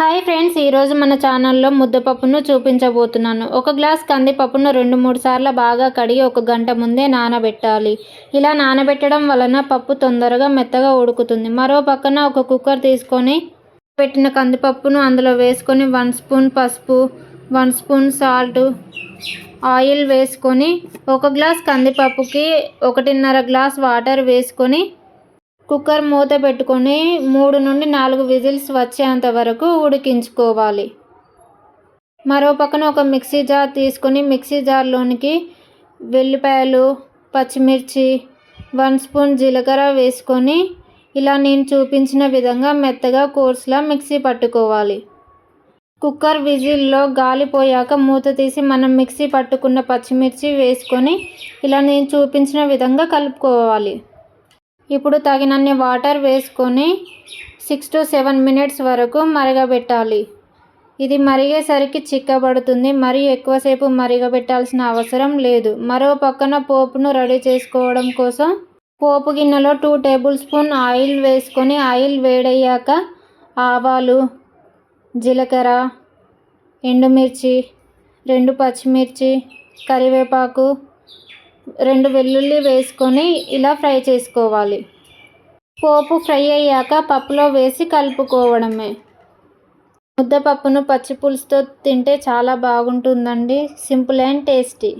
Hi friends ఈరోజు మన ఛానల్లో ముద్దపప్పును చూపించబోతున్నాను. ఒక గ్లాస్ కందిపప్పును రెండు మూడు సార్లు బాగా కడిగి ఒక గంట ముందే నానబెట్టాలి. ఇలా నానబెట్టడం వలన పప్పు తొందరగా మెత్తగా ఉడుకుతుంది. మరో పక్కన ఒక కుక్కర్ తీసుకొని పెట్టిన కందిపప్పును అందులో వేసుకొని వన్ స్పూన్ పసుపు వన్ స్పూన్ సాల్ట్ ఆయిల్ వేసుకొని ఒక గ్లాస్ కందిపప్పుకి ఒకటిన్నర గ్లాస్ వాటర్ వేసుకొని కుక్కర్ మూత పెట్టుకొని మూడు నుండి నాలుగు విజిల్స్ వచ్చేంత వరకు ఉడికించుకోవాలి. మరో పక్కన ఒక మిక్సీ జార్ తీసుకొని మిక్సీ జార్లోనికి వెల్లిపాయలు పచ్చిమిర్చి వన్ స్పూన్ జీలకర్ర వేసుకొని ఇలా నేను చూపించిన విధంగా మెత్తగా కోర్స్లా మిక్సీ పట్టుకోవాలి. కుక్కర్ విజిల్లో గాలి పోయాక మూత తీసి మనం మిక్సీ పట్టుకున్న పచ్చిమిర్చి వేసుకొని ఇలా నేను చూపించిన విధంగా కలుపుకోవాలి. ఇప్పుడు తగినన్ని వాటర్ వేసుకొని సిక్స్ టు సెవెన్ మినిట్స్ వరకు మరగబెట్టాలి. ఇది మరిగేసరికి చిక్కబడుతుంది. మరీ ఎక్కువసేపు మరిగబెట్టాల్సిన అవసరం లేదు. మరో పక్కన పోపును రెడీ చేసుకోవడం కోసం పోపు గిన్నెలో టూ టేబుల్ స్పూన్ ఆయిల్ వేసుకొని ఆయిల్ వేడయ్యాక ఆవాలు జీలకర్ర ఎండుమిర్చి రెండు పచ్చిమిర్చి కరివేపాకు రెండు వెల్లుల్లి వేసుకొని ఇలా ఫ్రై చేసుకోవాలి. పోపు ఫ్రై అయ్యాక పప్పులో వేసి కలుపుకోవడమే. ముద్దపప్పును పచ్చి పులుసుతో తింటే చాలా బాగుంటుందండి. Simple and tasty.